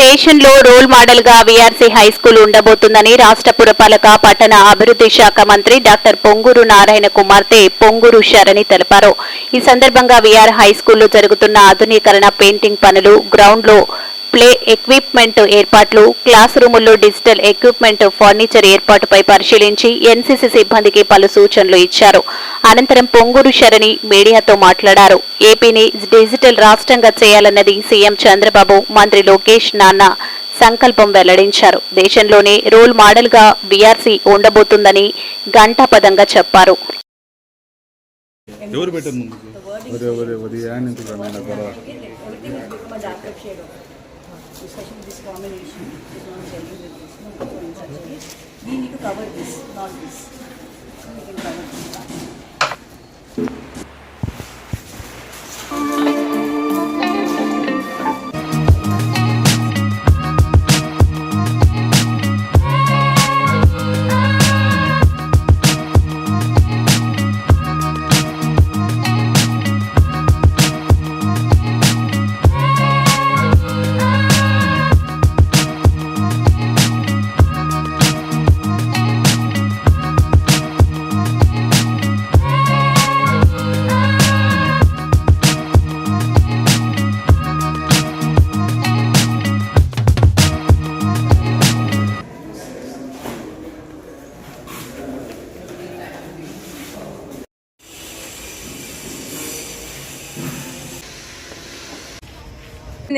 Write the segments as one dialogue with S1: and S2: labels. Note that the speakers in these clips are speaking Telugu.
S1: దేశంలో రోల్ మోడల్గా వీఆర్సీ హై స్కూల్ ఉండబోతుందని రాష్ట్ర పురపాలక పట్టణ అభివృద్ధి శాఖ మంత్రి డాక్టర్ పొంగూరు నారాయణ కుమార్తె పొంగూరు శరణి తెలిపారు. ఈ సందర్భంగా వీఆర్ హై స్కూల్లో జరుగుతున్న ఆధునీకరణ పెయింటింగ్ పనులు గ్రౌండ్లో ప్లే ఎక్విప్మెంట్ ఏర్పాట్లు క్లాస్ రూముల్లో డిజిటల్ ఎక్విప్మెంట్ ఫర్నిచర్ ఏర్పాటుపై పరిశీలించి ఎన్సీసీ సిబ్బందికి పలు సూచనలు ఇచ్చారు. అనంతరం పొంగూరు శరణి మీడియాతో మాట్లాడారు. ఏపీని డిజిటల్ రాష్ట్రంగా చేయాలన్నది సీఎం చంద్రబాబు మంత్రి లోకేష్ నాన్న సంకల్పం వెల్లడించారు. దేశంలోనే రోల్ మోడల్గా బీఆర్సీ ఉండబోతుందని ఘంటాపదంగా చెప్పారు.
S2: ఎవరు పెట్టారు ఆయన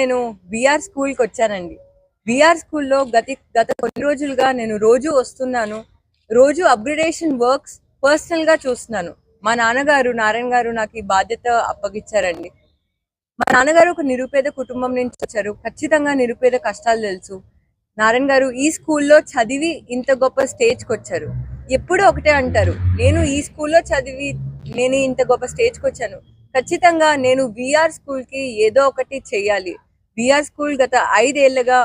S3: నేను విఆర్ స్కూల్కి వచ్చానండి. విఆర్ స్కూల్లో గతి గత కొన్ని రోజులుగా నేను రోజు వస్తున్నాను. రోజు అప్గ్రేడేషన్ వర్క్స్ పర్సనల్గా చూస్తున్నాను. మా నాన్నగారు నారాయణ గారు నాకు ఈ బాధ్యత అప్పగిచ్చారండి. మా నాన్నగారు ఒక నిరుపేద కుటుంబం నుంచి వచ్చారు. ఖచ్చితంగా నిరుపేద కష్టాలు తెలుసు. నారాయణ గారు ఈ స్కూల్లో చదివి ఇంత గొప్ప స్టేజ్కి వచ్చారు. ఎప్పుడూ ఒకటే అంటారు. నేను ఈ స్కూల్లో చదివి నేను ఇంత గొప్ప స్టేజ్కి వచ్చాను. ఖచ్చితంగా నేను విఆర్ స్కూల్కి ఏదో ఒకటి చేయాలి. బీఆర్ స్కూల్ గత ఐదేళ్ళుగా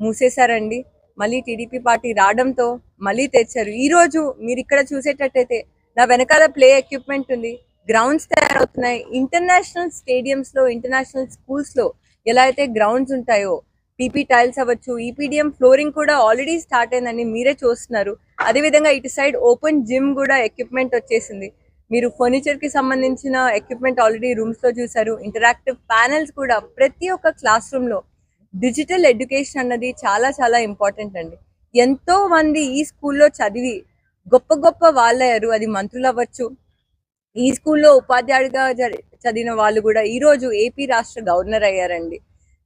S3: మూసేశారండి. మళ్ళీ టీడీపీ పార్టీ రావడంతో మళ్ళీ తెచ్చారు ఈ రోజు మీరు ఇక్కడ చూసేటట్టయితే నా వెనకాల ప్లే ఎక్విప్మెంట్ ఉంది. గ్రౌండ్స్ తయారవుతున్నాయి. ఇంటర్నేషనల్ స్టేడియంస్లో ఇంటర్నేషనల్ స్కూల్స్లో ఎలా అయితే గ్రౌండ్స్ ఉంటాయో పీపీ టైల్స్ అవ్వచ్చు ఈపీడిఎం ఫ్లోరింగ్ కూడా ఆల్రెడీ స్టార్ట్ అయిందని మీరే చూస్తున్నారు. అదేవిధంగా ఇటు సైడ్ ఓపెన్ జిమ్ కూడా ఎక్విప్మెంట్ వచ్చేసింది. మీరు ఫర్నిచర్కి సంబంధించిన ఎక్విప్మెంట్ ఆల్రెడీ రూమ్స్లో చూసారు ఇంటరాక్టివ్ ప్యానెల్స్ కూడా ప్రతి ఒక్క క్లాస్ రూమ్లో డిజిటల్ ఎడ్యుకేషన్ అన్నది చాలా చాలా ఇంపార్టెంట్ అండి. ఎంతో మంది ఈ స్కూల్లో చదివి గొప్ప గొప్ప వాళ్ళయ్యారు. అది మంత్రులు అవ్వచ్చు. ఈ స్కూల్లో ఉపాధ్యాయుడిగా చదివిన వాళ్ళు కూడా ఈ రోజు ఏపీ రాష్ట్ర గవర్నర్ అయ్యారండి.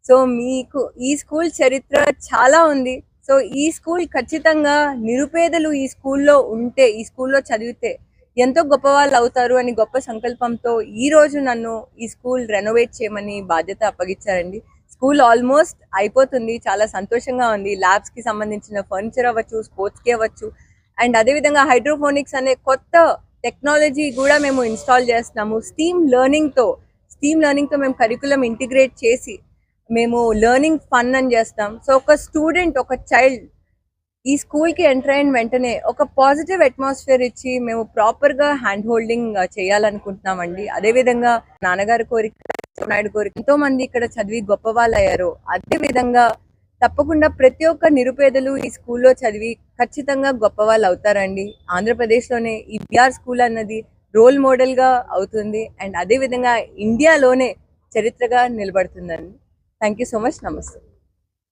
S3: సో మీకు ఈ స్కూల్ చరిత్ర చాలా ఉంది. సో ఈ స్కూల్ ఖచ్చితంగా నిరుపేదలు ఈ స్కూల్లో ఉంటే ఈ స్కూల్లో చదివితే ఎంతో గొప్ప వాళ్ళు అవుతారు అని గొప్ప సంకల్పంతో ఈ రోజు నన్ను ఈ స్కూల్ రెనోవేట్ చేయమని బాధ్యత అప్పగించారండి స్కూల్ ఆల్మోస్ట్ అయిపోతుంది. చాలా సంతోషంగా ఉంది. ల్యాబ్స్కి సంబంధించిన ఫర్నిచర్ అవ్వచ్చు స్పోర్ట్స్కి అవ్వచ్చు. అండ్ అదేవిధంగా హైడ్రోఫోనిక్స్ అనే కొత్త టెక్నాలజీ కూడా మేము ఇన్స్టాల్ చేస్తున్నాము. స్టీమ్ లెర్నింగ్తో స్టీమ్ లెర్నింగ్తో మేము కరికులం ఇంటిగ్రేట్ చేసి మేము లెర్నింగ్ ఫన్ అని చేస్తాం. సో ఒక స్టూడెంట్ ఒక చైల్డ్ ఈ స్కూల్కి ఎంటర్ అయిన వెంటనే ఒక పాజిటివ్ అట్మాస్ఫియర్ ఇచ్చి మేము ప్రాపర్గా హ్యాండ్ హోల్డింగ్ చేయాలనుకుంటున్నామండి. అదే విధంగా నాన్నగారి కోరిక నాయుడు కోరిక ఎంతో మంది ఇక్కడ చదివి గొప్ప వాళ్ళు అయ్యారు అదే విధంగా తప్పకుండా ప్రతి ఒక్క నిరుపేదలు ఈ స్కూల్లో చదివి ఖచ్చితంగా గొప్ప వాళ్ళు అవుతారండి. ఆంధ్రప్రదేశ్లోనే ఈ బిఆర్ స్కూల్ అన్నది రోల్ మోడల్గా అవుతుంది. అండ్ అదే విధంగా ఇండియాలోనే చరిత్రగా నిలబడుతుందండి. Thank you so much. నమస్తే.